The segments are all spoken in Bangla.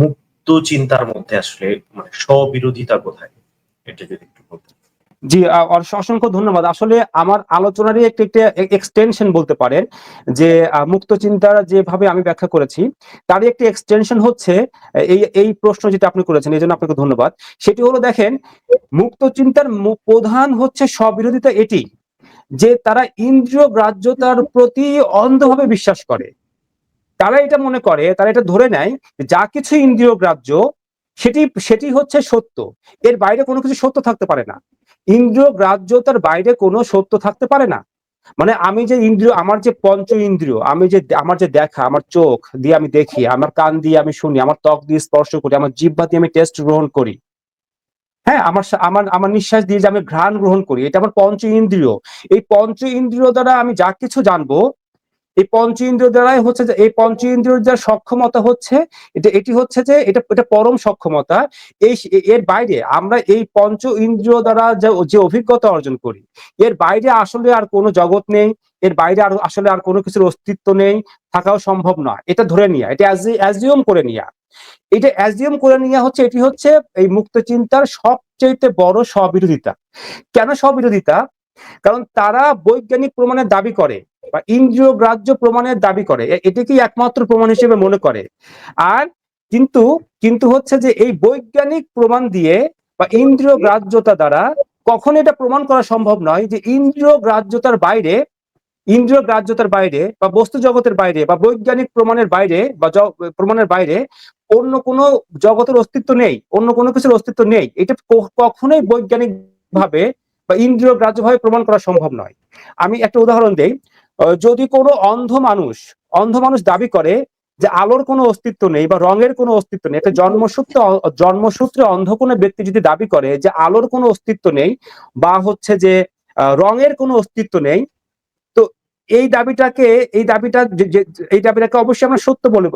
মুক্ত চিন্তার মধ্যে আসলে মানে স্ববিরোধিতা কোথায়? এটা যদি একটু বলতেন। জি অসংখ্য ধন্যবাদ। আসলে আমার আলোচনারই একটি একটি এক্সটেনশন বলতে পারেন যে মুক্ত চিন্তার যেভাবে আমি ব্যাখ্যা করেছি, তারই একটি এক্সটেনশন হচ্ছে এই এই প্রশ্ন যেটা আপনি করেছেন, এই জন্য আপনাকে ধন্যবাদ। সেটি হলো, দেখেন, মুক্ত চিন্তার প্রধান হচ্ছে স্ববিরোধিতা এটি, যে তারা ইন্দ্রিয় গ্রাহ্যতার প্রতি অন্ধভাবে বিশ্বাস করে। তারা এটা মনে করে, তারা এটা ধরে নেয় যা কিছু ইন্দ্রিয় গ্রাহ্য, সেটি সেটি হচ্ছে সত্য। এর বাইরে কোনো কিছু সত্য থাকতে পারে না। ইন্দ্রিয় গ্রাহ্যতার বাইরে কোনো সত্য থাকতে পারে না। মানে আমি যে ইন্দ্রিয়, আমার যে পঞ্চ ইন্দ্রিয়, আমি যে আমার যে দেখা, আমার চোখ দিয়ে আমি দেখি, আমার কান দিয়ে আমি শুনি, আমার ত্বক দিয়ে স্পর্শ করি, আমার জিহ্বা দিয়ে আমি টেস্ট গ্রহণ করি। হ্যাঁ আমার আমার আমার নিঃশ্বাস দিয়ে যে আমি ঘ্রাণ গ্রহণ করি, এটা আমার পঞ্চ ইন্দ্রিয়। এই পঞ্চ ইন্দ্রিয় দ্বারা আমি যা কিছু জানব এই পঞ্চ ইন্দ্রিয় দ্বারাই হচ্ছে যে, এই পঞ্চ ইন্দ্রিয়র যা সক্ষমতা হচ্ছে, এটা, এটি হচ্ছে যে, এটা এটা পরম সক্ষমতা। এই এর বাইরে আমরা এই পঞ্চ ইন্দ্রিয় দ্বারা যে অভিজ্ঞতা অর্জন করি, এর বাইরে আসলে আর কোনো জগৎ নেই, এর বাইরে আর আসলে আর কোনো কিছুর অস্তিত্ব নেই, থাকাও সম্ভব নয় এটা ধরে নিয়া, এটা অ্যাজিউম করে নিয়া। এটা অ্যাজিউম করে নিয়া হচ্ছে, এটি হচ্ছে এই মুক্ত চিন্তার সবচেয়ে বড় স্ববিরোধিতা। কেন স্ববিরোধিতা? কারণ তারা বৈজ্ঞানিক প্রমাণের দাবি করে বা ইন্দ্রিয় গ্রাহ্য প্রমাণের দাবি করে। এটিকেই একমাত্র প্রমাণ হিসেবে মনে করে। আর কিন্তু কিন্তু হচ্ছে যে এই বৈজ্ঞানিক প্রমাণ দিয়ে বা ইন্দ্রিয় গ্রাহ্যতা দ্বারা কখন এটা প্রমাণ করা সম্ভব নয় যে ইন্দ্রিয় গ্রাহ্যতার বাইরে, ইন্দ্রিয় গ্রাহ্যতার বাইরে বা বস্তু জগতের বাইরে বা বৈজ্ঞানিক প্রমাণের বাইরে বা প্রমাণের বাইরে অন্য কোনো জগতের অস্তিত্ব নেই, অন্য কোনো কিছুর অস্তিত্ব নেই। এটা কখনোই বৈজ্ঞানিক ভাবে বা ইন্দ্রিয় গ্রাহ্য ভাবে প্রমাণ করা সম্ভব নয়। আমি একটা উদাহরণ দেই। যদি কোনো অন্ধ মানুষ অন্ধ মানুষ দাবি করে যে আলোর কোনো অস্তিত্ব নেই বা রঙের কোনো অস্তিত্ব নেই, একটা জন্মসূত্রে জন্মসূত্রে অন্ধ কোনো ব্যক্তি যদি দাবি করে যে আলোর কোনো অস্তিত্ব নেই বা হচ্ছে যে রঙের কোনো অস্তিত্ব নেই, তো এই দাবিটাকে, এই দাবিটা এই দাবিটাকে অবশ্যই আমরা সত্য বলে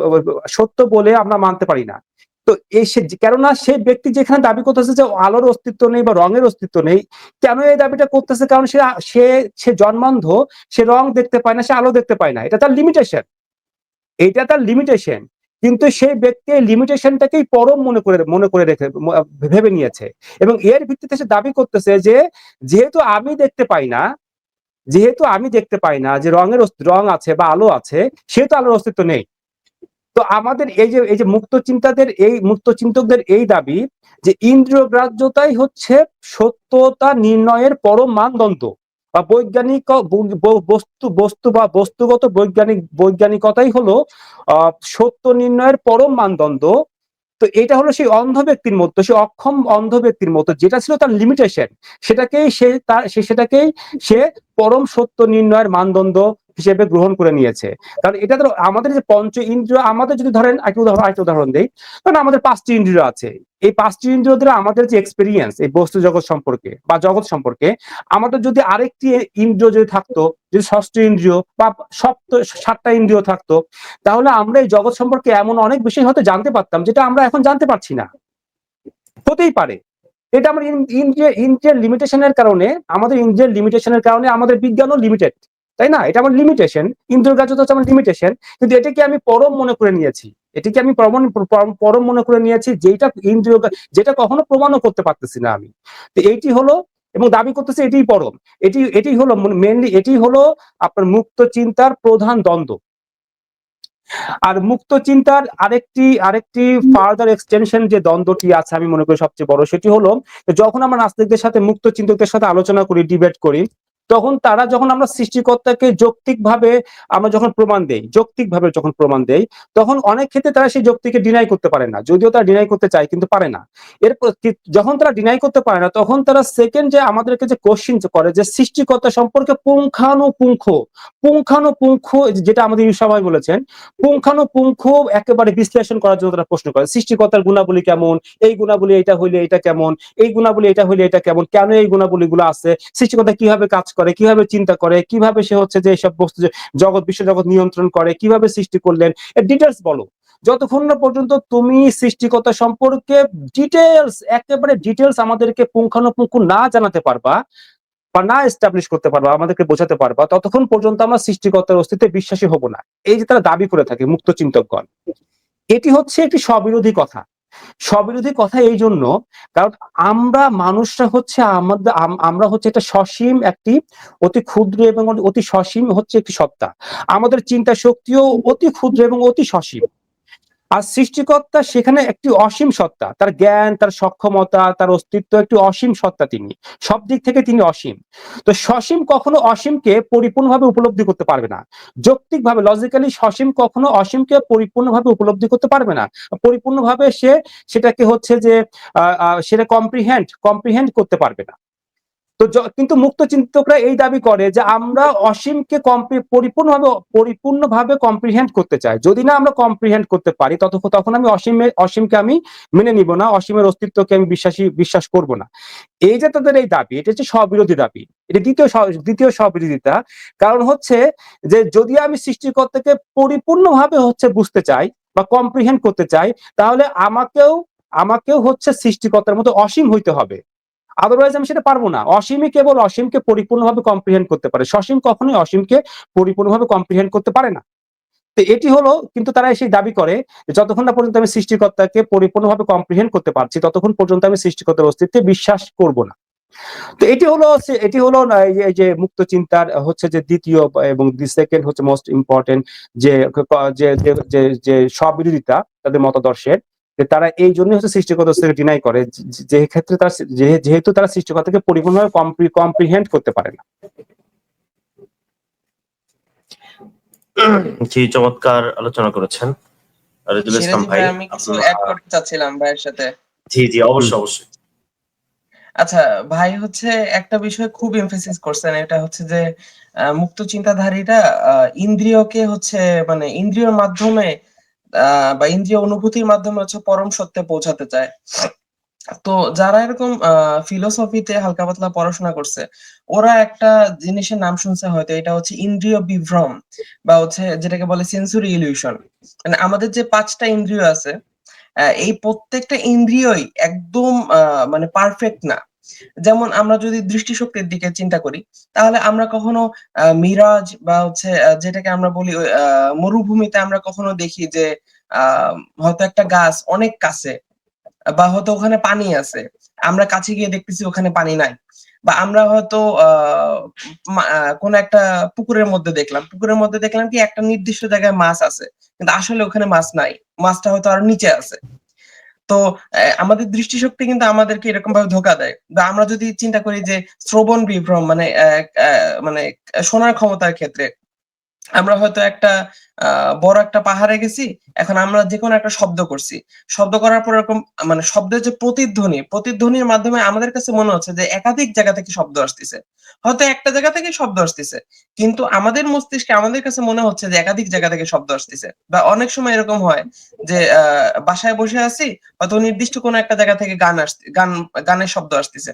সত্য বলে আমরা মানতে পারি না। তো এই সে কেননা সেই ব্যক্তি যেখানে দাবি করতেছে যে আলোর অস্তিত্ব নেই বা রঙের অস্তিত্ব নেই, কেন এই দাবিটা করতেছে? কারণ সে সে সে জন্মান্ধ, সে রং দেখতে পায় না, সে আলো দেখতে পায় না। এটা তার লিমিটেশন এটা তার লিমিটেশন কিন্তু সেই ব্যক্তি এই লিমিটেশনটাকেই পরম মনে করে মনে করে রেখে ভেবে নিয়েছে। এবং এর ভিত্তিতে সে দাবি করতেছে যে, যেহেতু আমি দেখতে পাই না, যেহেতু আমি দেখতে পাই না যে রঙের রং আছে বা আলো আছে, সেহেতু আলোর অস্তিত্ব নেই। তো আমাদের এই যে এই যে মুক্ত চিন্তাদের, এই মুক্ত চিন্তকদের এই দাবি যে ইন্দ্রিয় গ্রাহ্যতাই হচ্ছে সত্যতা নির্ণয়ের পরম মানদণ্ড বা বৈজ্ঞানিক বস্তু বস্তু বা বস্তুগত বৈজ্ঞানিক, বৈজ্ঞানিকতাই হলো সত্য নির্ণয়ের পরম মানদণ্ড। তো এটা হলো সেই অন্ধ ব্যক্তির মতো, সেই অক্ষম অন্ধ ব্যক্তির মতো, যেটা ছিল তার লিমিটেশন সেটাকেই সে তার সেটাকেই সে পরম সত্য নির্ণয়ের মানদণ্ড হিসেবে গ্রহণ করে নিয়েছে। কারণ এটা তো আমাদের যে পঞ্চ ইন্দ্রিয়, আমাদের যদি ধরেন একটা উদাহরণ একটা উদাহরণ দিই কারণ আমাদের পাঁচটি ইন্দ্রিয় আছে। এই পাঁচটি ইন্দ্রিয় দ্বারা আমাদের যে এক্সপিরিয়েন্স এই বস্তু জগৎ সম্পর্কে বা জগৎ সম্পর্কে, আমাদের যদি আরেকটি ইন্দ্রিয় যদি থাকতো, যদি ষষ্ঠ ইন্দ্রিয় বা সপ্ত, সাতটা ইন্দ্রিয় থাকতো, তাহলে আমরা এই জগৎ সম্পর্কে এমন অনেক বিষয় হয়তো জানতে পারতাম, যেটা আমরা এখন জানতে পারছি না। হতেই পারে। এটা আমার ইন্দ্রিয় ইন্দ্রিয়ার লিমিটেশনের কারণে, আমাদের ইন্দ্রিয়ার লিমিটেশনের কারণে আমাদের বিজ্ঞানও লিমিটেড তাই না? এটা আমার লিমিটেশন ইন্দ্রিয় কার্য হচ্ছে আমার লিমিটেশন কিন্তু এটাকে আমি পরম মনে করে নিয়েছি। এটাকে আমি প্রমাণ পরম- পরম মনে করে নিয়েছি যেটা ইন্দ্রিয় যেটা কখনো প্রমাণও করতে পারতেছি না আমি। তো এইটি হলো এবং দাবি করতেছে এটি পরম। এটি এটি হলো মেনলি এটি হলো আপনার মুক্ত চিন্তার প্রধান দ্বন্দ্ব। আর মুক্ত চিন্তার আরেকটি আরেকটি ফার্দার এক্সটেনশন যে দ্বন্দ্বটি আছে আমি মনে করি সবচেয়ে বড়, সেটি হলো যখন আমরা নাস্তিকদের সাথে, মুক্ত চিন্তকদের সাথে আলোচনা করি ডিবেট করি তখন তারা যখন আমরা সৃষ্টিকর্তাকে যৌক্তিকভাবে আমরা যখন প্রমাণ দেই, যৌক্তিকভাবে যখন প্রমাণ দেই, তখন অনেক ক্ষেত্রে তারা সেই যৌক্তিকে ডিনাই করতে পারে না। যদিও তারা ডিনাই করতে চায়, কিন্তু পারে না। এরপর যখন তারা ডিনাই করতে পারে না, তখন তারা সেকেন্ড যে আমাদেরকে যে কোশ্চিন করে, যে সৃষ্টিকর্তা সম্পর্কে পুঙ্খানুপুঙ্খ পুঙ্খানুপুঙ্খ যেটা আমাদের সবাই বলেছেন, পুঙ্খানুপুঙ্খ একেবারে বিশ্লেষণ করার জন্য তারা প্রশ্ন করে, সৃষ্টিকর্তার গুণাবলী কেমন? এই গুণাবলী এটা হইলে এটা কেমন? এই গুণাবলী এটা হইলে এটা কেমন? কেন এই গুণাবলী গুলো আছে? সৃষ্টিকর্তা কীভাবে কাজ করে, কীভাবে চিন্তা করে, কীভাবে সে হচ্ছে যে এইসব বস্তু জগৎ, বিশ্ব জগৎ নিয়ন্ত্রণ করে, কীভাবে সৃষ্টি করলেন, এর ডিটেলস বলো। যতক্ষণ না পর্যন্ত তুমি সৃষ্টিকর্তা সম্পর্কে ডিটেলস একেবারে ডিটেলস আমাদেরকে পুঙ্খানুপুঙ্খ না জানাতে পারবা বা না এস্টাবলিশ করতে পারবা, আমাদেরকে বোঝাতে পারবা, ততক্ষণ পর্যন্ত আমরা সৃষ্টিকর্তার অস্তিত্বে বিশ্বাসী হব না। এই যে তারা দাবি করে থাকে মুক্ত চিন্তকগণ, এটি হচ্ছে একটি স্ববিরোধী কথা। স্ববিরোধী কথা এই জন্য, কারণ আমরা মানুষরা হচ্ছে আমাদের আমরা হচ্ছে একটা সসীম একটি অতি ক্ষুদ্র এবং অতি সসীম হচ্ছে একটি সত্তা। আমাদের চিন্তা শক্তিও অতি ক্ষুদ্র এবং অতি সসীম। আর সৃষ্টিকর্তা সেখানে একটি অসীম সত্তা। তার জ্ঞান, তার সক্ষমতা, তার অস্তিত্ব একটি অসীম সত্তা তিনি। সব দিক থেকে তিনি অসীম। তো সসীম কখনো অসীমকে পরিপূর্ণভাবে উপলব্ধি করতে পারবে না। যৌক্তিকভাবে লজিক্যালি সসীম কখনো অসীমকে পরিপূর্ণভাবে উপলব্ধি করতে পারবে না। পরিপূর্ণভাবে সে সেটাকে হচ্ছে যে সেটা কম্প্রিহেন্ড কম্প্রিহেন্ড করতে পারবে না। তো কিন্তু মুক্ত চিন্তকরা এই দাবি করে যে আমরা অসীমকে পরিপূর্ণভাবে পরিপূর্ণভাবে কম্প্রিহেন্ড করতে চাই। যদি না আমরা কম্প্রিহেন্ড করতে পারি, ততক্ষণ, তখন আমি অসীমে, অসীমকে আমি মেনে নিব না, অসীমের অস্তিত্বকে আমি বিশ্বাসী, বিশ্বাস করব না। এই যে তাদের এই দাবি, এটা হচ্ছে স্ববিরোধী দাবি। এটা দ্বিতীয় দ্বিতীয় স্ববিরোধিতা। কারণ হচ্ছে যে যদি আমি সৃষ্টিকর্তাকে পরিপূর্ণভাবে হচ্ছে বুঝতে চাই বা কম্প্রিহেন্ড করতে চাই, তাহলে আমাকেও আমাকেও হচ্ছে সৃষ্টিকর্তার মতো অসীম হইতে হবে। আদারওয়াইজ আমি সেটা পারব না। অসীমই কেবল অসীমকে পরিপূর্ণভাবে কম্প্রিহেন্ড করতে পারে। সসীম কখনোই অসীমকে পরিপূর্ণভাবে কম্প্রিহেন্ড করতে পারে না। তো এটি হলো, কিন্তু তারা সেই দাবি করে যতক্ষণ না পর্যন্ত আমি সৃষ্টিকর্তাকে পরিপূর্ণভাবে কম্প্রিহেন্ড করতে পারছি, ততক্ষণ পর্যন্ত আমি সৃষ্টিকর্তার অস্তিত্বে বিশ্বাস করব না। তো এটি হলো এটি হলো যে- মুক্ত চিন্তার হচ্ছে যে দ্বিতীয় এবং দি সেকেন্ড হচ্ছে মোস্ট ইম্পর্টেন্ট যে যে, যে- স্ববিরোধিতা তাদের মতাদর্শের। তারা এই জন্য হচ্ছে সৃষ্টিকর্তা ডিনাই করে যে- ক্ষেত্রে তারা যেহেতু তারা সৃষ্টিকর্তাকে পরিপূর্ণভাবে কম্প্রিহেন্ড করতে পারে না। জি চমৎকার আলোচনা করেছেন রেজুল ইসলাম ভাই ভাই আমি কিছু অ্যাড করতে চাচ্ছিলাম ভাইয়ের সাথে। জি জি অবশ্যই অবশ্যই। আচ্ছা ভাই হচ্ছে একটা বিষয় খুব এমফেসিস করছেন এটা হচ্ছে যে আহ, মুক্ত চিন্তাধারীরা আহ, ইন্দ্রিয়কে হচ্ছে মানে ইন্দ্রিয়র মাধ্যমে আহ, বা ইন্দ্রিয় অনুভূতির মাধ্যমে হচ্ছে পরম সত্যে পৌঁছাতে চায়। তো যারা এরকম ফিলোসফিতে হালকা পাতলা পড়াশোনা করছে, ওরা একটা জিনিসের নাম শুনছে হয়তো, এটা হচ্ছে ইন্দ্রিয় বিভ্রম বা হচ্ছে যেটাকে বলে সেন্সরি ইলিউশন মানে আমাদের যে পাঁচটা ইন্দ্রিয় আছে এই প্রত্যেকটা ইন্দ্রিয়ই একদম মানে পারফেক্ট না। যেমন আমরা যদি দৃষ্টিশক্তির দিকে চিন্তা করি, তাহলে আমরা কখনো মিরাজ বা হচ্ছে যেটাকে আমরা বলি মরুভূমিতে আমরা কখনো দেখি যে হয়তো একটা গাছ অনেক কাছে বা হয়তো ওখানে পানি আছে। আমরা কাছে গিয়ে দেখতেছি ওখানে পানি নাই। বা আমরা হয়তো কোন একটা পুকুরের মধ্যে দেখলাম। পুকুরের মধ্যে দেখলাম কি একটা নির্দিষ্ট জায়গায় মাছ আছে, কিন্তু আসলে ওখানে মাছ নাই। মাছটা হয়তো আরও নিচে আছে। তো আমাদের দৃষ্টিশক্তি কিন্তু আমাদেরকে এরকম ভাবে ধোকা দেয়। বা আমরা যদি চিন্তা করি যে শ্রবণ বিভ্রম মানে মানে শোনার ক্ষমতার ক্ষেত্রে আমরা হয়তো একটা বড় একটা পাহাড়ে গেছি, এখন আমরা যে কোনো একটা শব্দ করছি। শব্দ করার পর এরকম মানে শব্দের যে প্রতিধ্বনি, প্রতিধ্বনির মাধ্যমে আমাদের কাছে মনে হচ্ছে যে একাধিক জায়গা থেকে শব্দ আসতেছে। হয়তো একটা জায়গা থেকে শব্দ আসতেছে, কিন্তু আমাদের মস্তিষ্কে আমাদের কাছে মনে হচ্ছে যে একাধিক জায়গা থেকে শব্দ আসতেছে। বা অনেক সময় এরকম হয় যে বাসায় বসে আছি, হয়তো নির্দিষ্ট কোনো একটা জায়গা থেকে গান আসতে, গান, গানের শব্দ আসতেছে।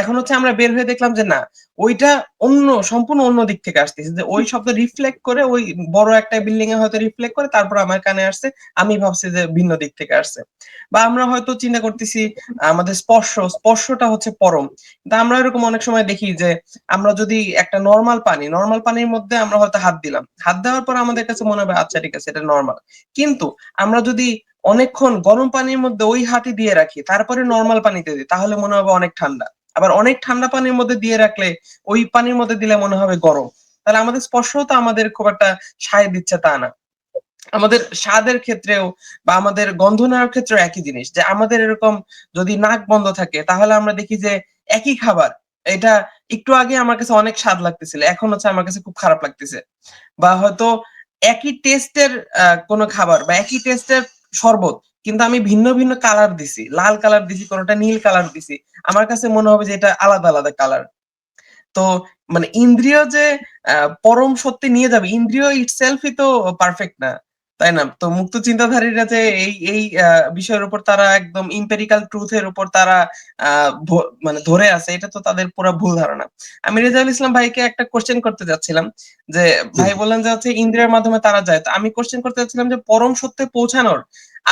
এখন হচ্ছে আমরা বের হয়ে দেখলাম যে না, ওইটা অন্য সম্পূর্ণ অন্য দিক থেকে আসতেছে। যে ওই শব্দ রিফ্লেক্ট করে ওই বড় একটা বিল্ডিং এ হয়তো রিফ্লেক্ট করে তারপর আমার কানে আসছে আমি ভাবছি যে ভিন্ন দিক থেকে আসছে। বা আমরা হয়তো চিন্তা করতেছি আমাদের স্পর্শ স্পর্শটা হচ্ছে পরম। কিন্তু আমরা এরকম অনেক সময় দেখি যে আমরা যদি একটা নর্মাল পানি নর্মাল পানির মধ্যে আমরা হয়তো হাত দিলাম। হাত দেওয়ার পর আমাদের কাছে মনে হবে আচ্ছা ঠিক আছে এটা নর্মাল কিন্তু আমরা যদি অনেকক্ষণ গরম পানির মধ্যে ওই হাঁটি দিয়ে রাখি তারপরে নর্মাল পানিতে দিই তাহলে মনে হবে অনেক ঠান্ডা। আবার অনেক ঠান্ডা পানির মধ্যে দিয়ে রাখলে ওই পানির মধ্যে দিলে মনে হবে গরম। তাহলে আমাদের স্পর্শও তো আমাদের খুব একটা সায় দিচ্ছে তা না। আমাদের স্বাদের ক্ষেত্রেও বা আমাদের গন্ধ নেওয়ার ক্ষেত্রেও একই জিনিস। যে আমাদের এরকম যদি নাক বন্ধ থাকে, তাহলে আমরা দেখি যে একই খাবার। এটা একটু আগে আমার কাছে অনেক স্বাদ লাগতেছিল, এখন হচ্ছে আমার কাছে খুব খারাপ লাগতেছে। বা হয়তো একই টেস্টের কোনো খাবার বা একই টেস্টের শরবত, কিন্তু আমি ভিন্ন ভিন্ন কালার দিছি। লাল কালার দিছি, কোনোটা নীল কালার দিছি। আমার কাছে মনে হবে যে এটা আলাদা আলাদা কালার তো মানে ইন্দ্রিয় যে পরম সত্যি নিয়ে যাবে, ইন্দ্রিয় ইটসেলফই তো পারফেক্ট না। তাই না? তো মুক্ত চিন্তাধারীরা যে এই এই বিষয়ের উপর তারা একদম ইম্পেরিক্যাল ট্রুথের উপর তারা মানে ধরে আছে এটা তো তাদের পুরো ভুল ধারণা। আমি রেজাউল ইসলাম ভাইকে একটা কোশ্চেন করতে যাচ্ছিলাম যে ভাই বললেন যে হচ্ছে ইন্দ্রিয়ের মাধ্যমে তারা যায়। তো আমি কোশ্চেন করতে যাচ্ছিলাম যে পরম সত্যে পৌঁছানোর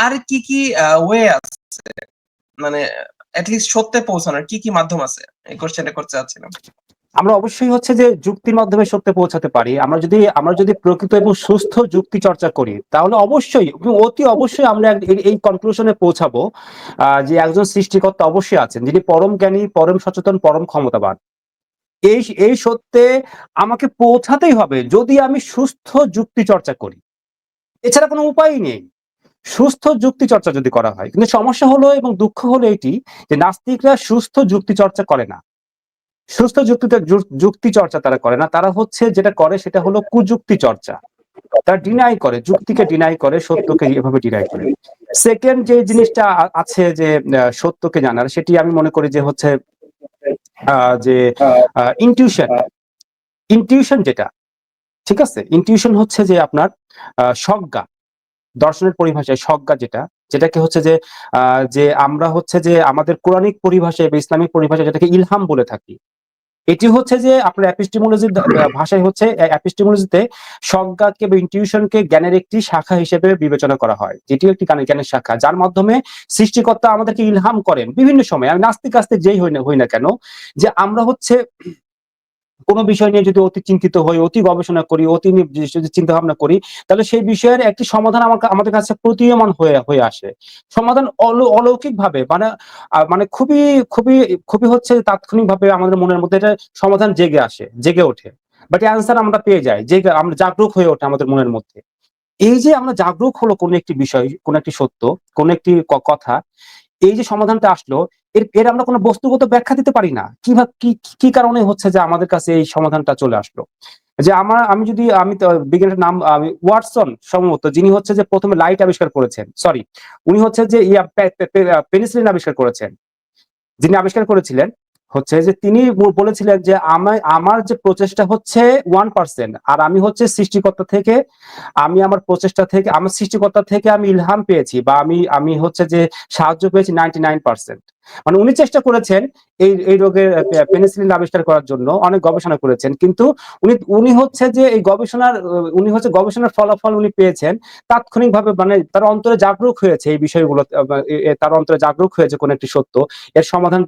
আর কি কি ওয়ে আছে? মানে অ্যাটলিস্ট সত্যে পৌঁছানোর কি কি মাধ্যম আছে? এই কোশ্চেনটা করতে যাচ্ছিলাম। আমরা অবশ্যই হচ্ছে যে যুক্তির মাধ্যমে সত্যে পৌঁছাতে পারি। আমরা যদি আমরা যদি প্রকৃত এবং সুস্থ যুক্তি চর্চা করি, তাহলে অবশ্যই অতি অবশ্যই আমরা এই- কনক্লুশনে পৌঁছাবো যে একজন সৃষ্টিকর্তা অবশ্যই আছেন, যিনি পরম জ্ঞানী, পরম সচেতন, পরম ক্ষমতাবান। এই এই সত্যে আমাকে পৌঁছাতেই হবে যদি আমি সুস্থ যুক্তি চর্চা করি। এছাড়া কোনো উপায় নেই। সুস্থ যুক্তি চর্চা যদি করা হয়। কিন্তু সমস্যা হলো এবং দুঃখ হলো এটি, যে নাস্তিকরা সুস্থ যুক্তি চর্চা করে না। সুস্থ যুক্তিতে যুক্তি চর্চা তারা করে না। তারা হচ্ছে যেটা করে সেটা হলো কুযুক্তি চর্চা। তারা ডিনাই করে, যুক্তিকে ডিনাই করে, সত্যকে এভাবে ডিনাই করে। সেকেন্ড যে জিনিসটা আছে যে সত্যকে জানার, সেটি আমি মনে করি যে হচ্ছে যে ইনটিউশন ইনটিউশন যেটা, ঠিক আছে? ইনটিউশন হচ্ছে যে আপনার সজ্ঞা। দর্শনের পরিভাষায় সজ্ঞা যেটা, যেটাকে হচ্ছে যে যে আমরা হচ্ছে যে আমাদের কোরআনিক পরিভাষায় বা ইসলামিক পরিভাষায় যেটাকে ইলহাম বলে থাকি। এটি হচ্ছে যে আপনার অ্যাপিস্টিমোলজির ভাষায় হচ্ছে অ্যাপিস্টিমোলজিতে সজ্ঞাকে বা ইনটিউশনকে জ্ঞানের একটি শাখা হিসেবে বিবেচনা করা হয়, যেটি একটি জ্ঞানের শাখা, যার মাধ্যমে সৃষ্টিকর্তা আমাদেরকে ইলহাম করেন বিভিন্ন সময়। আমি নাস্তিক আস্তিক যেই হই না হই না কেন, যে আমরা হচ্ছে কোনো বিষয় নিয়ে যদি অতি চিন্তিত হই, অতি গবেষণা করি, অতি যদি চিন্তা ভাবনা করি, তাহলে সেই বিষয়ের একটি সমাধান আমার আমাদের কাছে প্রতীয়মান হয়ে হয়ে আসে। সমাধান অলৌকিক ভাবে মানে মানে খুবই খুবই খুবই হচ্ছে তাৎক্ষণিক ভাবে আমাদের মনের মধ্যে এটা সমাধান জেগে আসে, জেগে ওঠে। বাট অ্যান্সার আমরা পেয়ে যাই জেগে আমরা জাগরুক হয়ে ওঠে আমাদের মনের মধ্যে। এই যে আমরা জাগরুক হলো কোন একটি বিষয়, কোন একটি সত্য, কোন একটি কথা এই যে সমাধানটা আসলো, এর এর আমরা কোনো বস্তুগত ব্যাখ্যা দিতে পারি না। কীভাবে কি কি কারণে হচ্ছে যে আমাদের কাছে এই সমাধানটা চলে আসলো? যে আমার, আমি যদি, আমি বিজ্ঞানের নাম, আমি ওয়াটসন সম্ভবত, যিনি হচ্ছে যে প্রথমে লাইট আবিষ্কার করেছেন, সরি, উনি হচ্ছে যে পেনিসিলিন আবিষ্কার করেছেন। যিনি আবিষ্কার করেছিলেন হচ্ছে যে তিনি বলেছিলেন যে আমি আমার যে প্রচেষ্টা হচ্ছে ওয়ান পার্সেন্ট আর আমি হচ্ছে সৃষ্টিকর্তা থেকে আমি আমার প্রচেষ্টা থেকে আমার সৃষ্টিকর্তা থেকে আমি ইলহাম পেয়েছি বা আমি আমি হচ্ছে যে সাহায্য পেয়েছি নাইনটি নাইন পার্সেন্ট মানে উনি চেষ্টা করেছেন এই এই রোগের পেনিসিলিন আবিষ্কার করার জন্য অনেক গবেষণা করেছেন। কিন্তু উনি উনি হচ্ছে যে এই গবেষণার উনি হচ্ছে গবেষণার ফলাফল উনি পেয়েছেন তাৎক্ষণিকভাবে মানে তার অন্তরে জাগরুক হয়েছে এই বিষয়গুলো তার অন্তরে জাগরুক হয়েছে কোন একটি সত্য এর সমাধান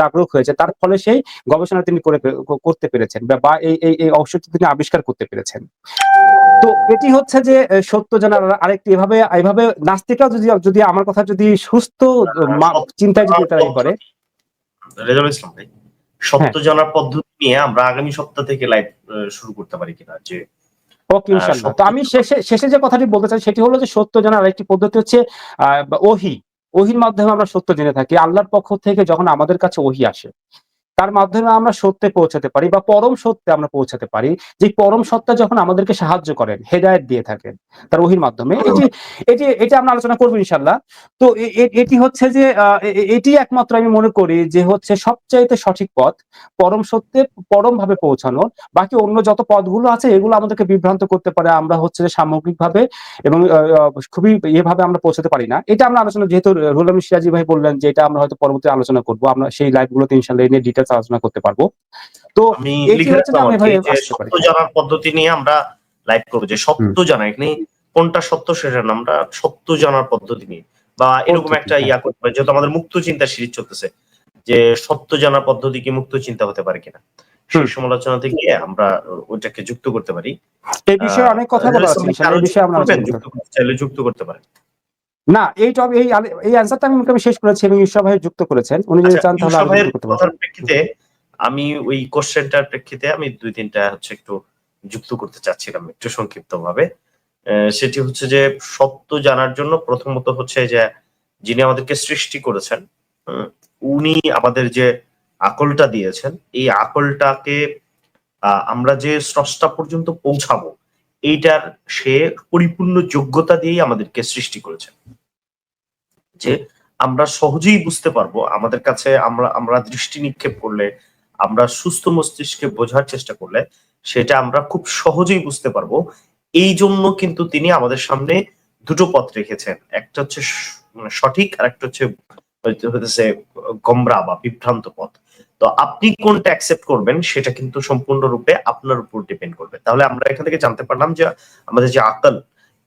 জাগরুক হয়েছে তার ফলে সেই গবেষণা তিনি করে করতে পেরেছেন বা- এই এই এই ঔষধটি তিনি আবিষ্কার করতে পেরেছেন। তো এটি হচ্ছে যে সত্য জানার আরেকটি এভাবে এভাবে নাস্তিকরা যদি যদি আমার কথা যদি সুস্থ চিন্তায় যদি তারা করে। রেজাউল ইসলাম ভাই সত্য জানার পদ্ধতি নিয়ে আমরা আগামী সপ্তাহ থেকে লাইভ শুরু করতে পারি কিনা যে ওকে ইনশাল্লাহ। সত্য তো আমি শেষে শেষে যে কথাটি বলতে চাই সেটি হলো যে সত্য জানার আরেকটি পদ্ধতি হচ্ছে ওহি। ওহির মাধ্যমে আমরা সত্য জেনে থাকি। আল্লাহর পক্ষ থেকে যখন আমাদের কাছে ওহি আসে তার মাধ্যমে আমরা সত্যে পৌঁছাতে পারি বা পরম সত্যে আমরা পৌঁছাতে পারি। যে পরম সত্তা যখন আমাদেরকে সাহায্য করেন, হেদায়েত দিয়ে থাকেন, তার ওহির মাধ্যমে। এটি এটি এটা আমরা আলোচনা করব ইনশাল্লাহ তো এটি হচ্ছে যে এটি একমাত্র আমি মনে করি যে হচ্ছে সবচাইতে সঠিক পথ, পরম সত্যে পরম ভাবে পৌঁছানো। বাকি অন্য যত পথগুলো আছে, এগুলো আমাদেরকে বিভ্রান্ত করতে পারে। আমরা হচ্ছে যে সামগ্রিকভাবে এবং খুবই ইয়েভাবে আমরা পৌঁছাতে পারি না। এটা আমরা আলোচনা, যেহেতু রুলাম সিরাজি ভাই বললেন যে এটা আমরা হয়তো পরবর্তী আলোচনা করব। আমরা সেই লাইভ গুলোতে ইনশাল্লাহ নিয়ে ডিটেলস আলোচনা করতে পারব। তো আমি জানার পদ্ধতি নিয়ে আমরা লাইভ করব যে সত্য জানা এখানে কোনটা সত্য সেটা না আমরা সত্য জানার পদ্ধতি নিয়ে বা এরকম একটা হ্যাঁ। ইয়া করতে পারি যেহেতু আমাদের মুক্ত চিন্তা সিরিজ চলতেছে যে সত্য জানার পদ্ধতি কি মুক্ত চিন্তা হতে পারে কিনা? সেই সমালোচনা থেকে আমরা ওইটাকে যুক্ত করতে পারি। এই বিষয়ে অনেক কথা বলা আছে এই বিষয়ে আমরা যুক্ত করতে করতে চাইলে যুক্ত করতে পারেন। না এই টপ এই এই অ্যান্সারটা আমি মোটামুটি শেষ করেছি এবং ঈশ্বর ভাই যুক্ত করেছেন। উনি যদি আচ্ছা, চান তাহলে যুক্ত করতে পারেন। প্রেক্ষিতে আমি ওই কোশ্চেনটার প্রেক্ষিতে আমি দুই তিনটা হচ্ছে একটু যুক্ত করতে চাচ্ছিলাম একটু সংক্ষিপ্ত ভাবে সেটি হচ্ছে যে সত্য জানার জন্য প্রথমত হচ্ছে যে যিনি আমাদেরকে সৃষ্টি করেছেন উনি আমাদের যে আকলটা দিয়েছেন এই আকলটাকে আহ, আমরা যে স্রষ্টা পর্যন্ত পৌঁছাবো এইটার সে পরিপূর্ণ যোগ্যতা দিয়েই আমাদেরকে সৃষ্টি করেছেন যে আমরা সহজেই বুঝতে পারব, আমাদের কাছে আমরা আমরা দৃষ্টি নিক্ষেপ করলে, আমরা সুস্থ মস্তিষ্কে বোঝার চেষ্টা করলে, সেটা আমরা খুব সহজেই বুঝতে পারব। এই জন্য কিন্তু তিনি আমাদের সামনে দুটো পথ রেখেছেন। একটা হচ্ছে মানে সঠিক আর একটা হচ্ছে গমরা বা বিভ্রান্ত পথ। তো আপনি কোনটা অ্যাকসেপ্ট করবেন সেটা কিন্তু সম্পূর্ণরূপে আপনার উপর ডিপেন্ড করবে। তাহলে আমরা এখান থেকে জানতে পারলাম যে আমাদের যে আকল,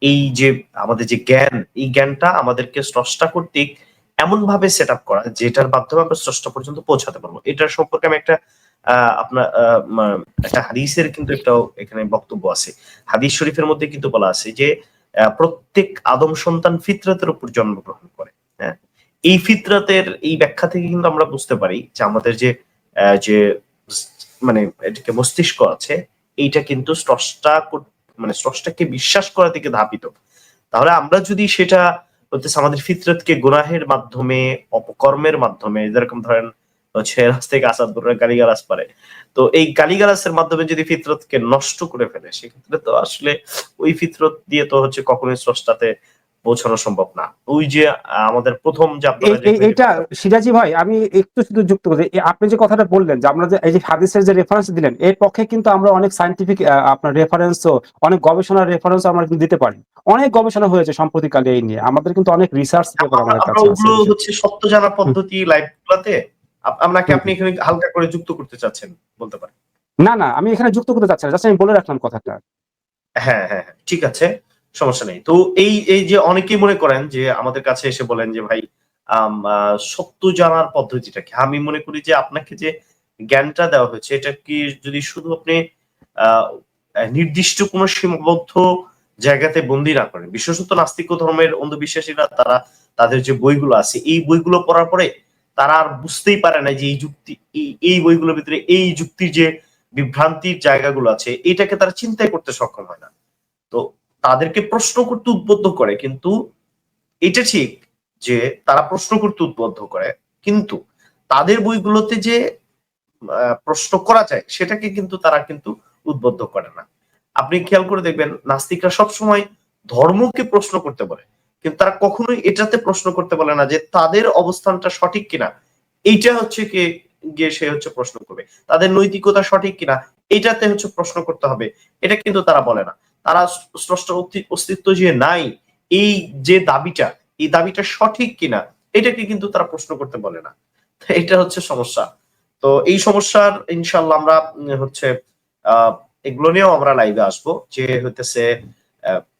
এই যে আমাদের যে জ্ঞান, এই জ্ঞানটা আমাদেরকে স্রষ্টা কর্তৃক এমন ভাবে সেট আপ করা, যেটার মাধ্যমে আমরা স্রষ্টা পর্যন্ত পৌঁছাতে পারব। এটার সম্পর্কে আমি একটা আপনার একটা হাদিসের কিন্তু একটা এখানে বক্তব্য আছে। হাদিস শরীফের মধ্যে কিন্তু বলা আছে যে প্রত্যেক আদম সন্তান ফিতরাতের উপর জন্মগ্রহণ করে হ্যাঁ? এই ফিতরাতের এই ব্যাখ্যা থেকে কিন্তু আমরা বুঝতে পারি যে আমাদের যে যে মানে এটাকে মস্তিষ্ক আছে, এইটা কিন্তু স্রষ্টা মানে স্রষ্টাকে বিশ্বাস করা থেকে ধাপিত। তাহলে আমরা যদি সেটা হচ্ছে আমাদের ফিতরতকে গুনাহের মাধ্যমে, অপকর্মের মাধ্যমে, যেরকম ধরেন হচ্ছে রাস্তায় থেকে আসাদ গালিগালাস পারে তো এই গালিগালাসের মাধ্যমে যদি ফিতরতকে নষ্ট করে ফেলে, সেক্ষেত্রে তো আসলে ওই ফিতরত দিয়ে তো হচ্ছে কখনোই স্রষ্টাতে পৌঁছানো সম্ভব না। ওই যে আমাদের প্রথম যে এইটা সিরাজি ভাই আমি একটু শুধু যুক্ত এই আপনি যে কথাটা বললেন যে আমরা যে এই যে হাদিসের যে রেফারেন্স দিলেন এর পক্ষে কিন্তু আমরা অনেক সাইন্টিফিক আপনার রেফারেন্সও অনেক গবেষণার রেফারেন্স আমরা কিন্তু দিতে পারি। অনেক গবেষণা হয়েছে সম্প্রতিকালে এই নিয়ে। আমাদের কিন্তু অনেক রিসার্চ পেপার আমাদের কাছে আছে। হচ্ছে সত্য জানা পদ্ধতি লাইভ গুলাতে আপ- আপনাকে আপনি এখানে হালকা করে যুক্ত করতে চাচ্ছেন বলতে পারেন। না না আমি এখানে যুক্ত করতে চাচ্ছি না। জাস্ট আমি বলে রাখলাম কথাটা। হ্যাঁ হ্যাঁ হ্যাঁ, ঠিক আছে। সমস্যা নেই। তো এই এই যে অনেকেই মনে করেন যে আমাদের কাছে এসে বলেন যে, ভাই সত্য জানার পদ্ধতিটা কি? আমি মনে করি যে আপনাকে যে জ্ঞানটা দেওয়া হয়েছে, এটা কি যদি শুধু আপনি নির্দিষ্ট কোনো সীমাবদ্ধ জায়গাতে বন্দি না করেন, বিশেষত নাস্তিক ধর্মের অন্ধবিশ্বাসীরা, তারা তাদের যে বইগুলো আছে, এই বইগুলো পড়ার পরে তারা আর বুঝতেই পারে না যে এই যুক্তি, এই- এই বইগুলোর ভিতরে এই যুক্তির যে বিভ্রান্তির জায়গাগুলো আছে, এটাকে তারা চিন্তাই করতে সক্ষম হয় না। তো তাদেরকে প্রশ্ন করতে উদ্বুদ্ধ করে, কিন্তু এটা ঠিক যে তারা প্রশ্ন করতে উদ্বুদ্ধ করে, কিন্তু তাদের বইগুলোতে যে প্রশ্ন করা যায়, সেটাকে কিন্তু তারা কিন্তু উদ্বুদ্ধ করে না। আপনি খেয়াল করে দেখবেন, নাস্তিকরা সবসময় ধর্মকে প্রশ্ন করতে বলে, কিন্তু তারা কখনোই এটাতে প্রশ্ন করতে বলে না যে তাদের অবস্থানটা সঠিক কিনা। এইটা হচ্ছে কে, গিয়ে সে হচ্ছে প্রশ্ন করবে। তাদের নৈতিকতা সঠিক কিনা, এটাতে হচ্ছে প্রশ্ন করতে হবে। এটা কিন্তু তারা বলে না। তারা স্রষ্টার অস্তি- অস্তিত্ব যে নাই, এই যে দাবিটা, এই দাবিটা সঠিক কিনা, এটাকে কিন্তু তারা প্রশ্ন করতে বলে না। এটা হচ্ছে সমস্যা। তো এই সমস্যার ইনশাল্লাহ আমরা হচ্ছে আহ এগুলো নিয়েও আমরা লাইভে আসব যে হইতেছে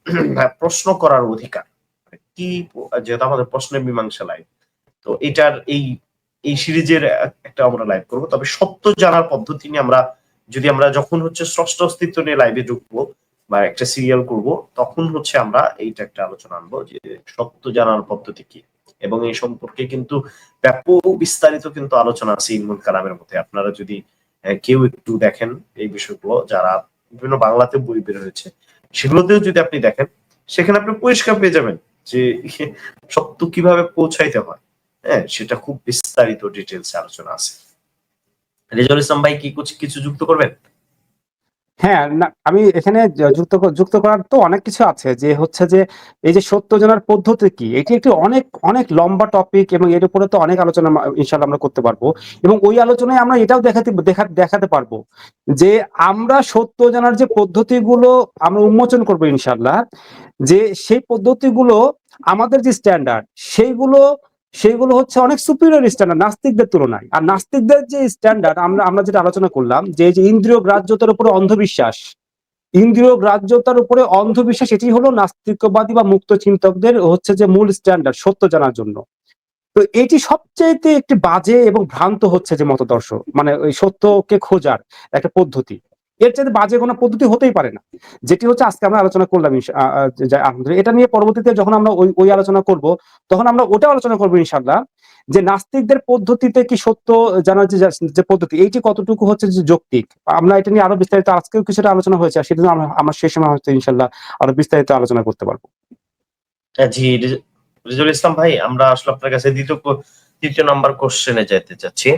প্রশ্ন করার অধিকার। মানে কি, যেহেতু আমাদের প্রশ্নের মীমাংসা লাইভ তো এটার এই এই সিরিজের একটা আমরা লাইভ করব। তবে সত্য জানার পদ্ধতি নিয়ে আমরা, যদি আমরা যখন হচ্ছে স্রষ্ট অস্তিত্ব নিয়ে লাইভে ঢুকবো বা একটা সিরিয়াল করব, তখন হচ্ছে আমরা এইটা একটা আলোচনা আনব যে সত্য জানার পদ্ধতি কি? এবং এই সম্পর্কে কিন্তু ব্যাপক বিস্তারিত কিন্তু আলোচনা আছে ইলমুল কালামের মধ্যে আপনারা যদি কেউ একটু দেখেন এই বিষয়গুলো, যারা বিভিন্ন বাংলাতে বই বের হয়েছে, সেগুলোতেও যদি আপনি দেখেন, সেখানে আপনি পরিষ্কার পেয়ে যাবেন যে সত্য কীভাবে পৌঁছাইতে হয়। হ্যাঁ সেটা খুব বিস্তারিত ডিটেলস আলোচনা আছে। রেজাউল ইসলাম ভাই কি কিছু যুক্ত করবেন? হ্যাঁ না, আমি এখানে যুক্ত যুক্ত করার তো অনেক কিছু আছে যে হচ্ছে যে এই যে সত্য জানার পদ্ধতি কি, এটি একটি অনেক অনেক লম্বা টপিক এবং এর উপরে তো অনেক আলোচনা ইনশাল্লাহ আমরা করতে পারব এবং ওই আলোচনায় আমরা এটাও দেখাতে, দেখা, দেখাতে পারব যে আমরা সত্য জানার যে পদ্ধতিগুলো আমরা উন্মোচন করব ইনশাল্লাহ যে সেই পদ্ধতিগুলো আমাদের যে স্ট্যান্ডার্ড সেইগুলো সেইগুলো হচ্ছে অনেক সুপিরিয়র স্ট্যান্ডার্ড নাস্তিকদের তুলনায়। আর নাস্তিকদের যে স্ট্যান্ডার্ড আমরা আমরা যেটা আলোচনা করলাম, যে যে ইন্দ্রিয় গ্রাহ্যতার উপরে অন্ধবিশ্বাস, ইন্দ্রিয় গ্রাহ্যতার উপরে অন্ধবিশ্বাস, এটি হলো নাস্তিকবাদী বা মুক্ত চিন্তকদের হচ্ছে যে মূল স্ট্যান্ডার্ড সত্য জানার জন্য। তো এটি সবচেয়ে একটি বাজে এবং ভ্রান্ত হচ্ছে যে মতদর্শ মানে ওই সত্যকে খোঁজার একটা পদ্ধতি। এর চাইতে বাজে কোনো পদ্ধতি হতেই পারে না। যেটি হচ্ছে আজকে আমরা আলোচনা করলাম আলহামদুলিল্লাহ। এটা নিয়ে পরবর্তীতে যখন আমরা ওই ওই আলোচনা করব, তখন আমরা ওটা আলোচনা করব ইনশাল্লাহ যে নাস্তিকদের পদ্ধতিতে কি সত্য জানার যে পদ্ধতি, এইটি কতটুকু হচ্ছে যে যৌক্তিক? আমরা এটা নিয়ে আরও বিস্তারিত আজকেও কিছুটা আলোচনা হয়েছে সেটা আমরা শেষ সময় হচ্ছে ইনশাল্লাহ আরও বিস্তারিত আলোচনা করতে পারব। জি রেজ- রেজাউল ইসলাম ভাই, আমরা আসলে আপনার কাছে দ্বিতীয় তৃতীয় নাম্বার কোশ্চেনে যেতে চাচ্ছি।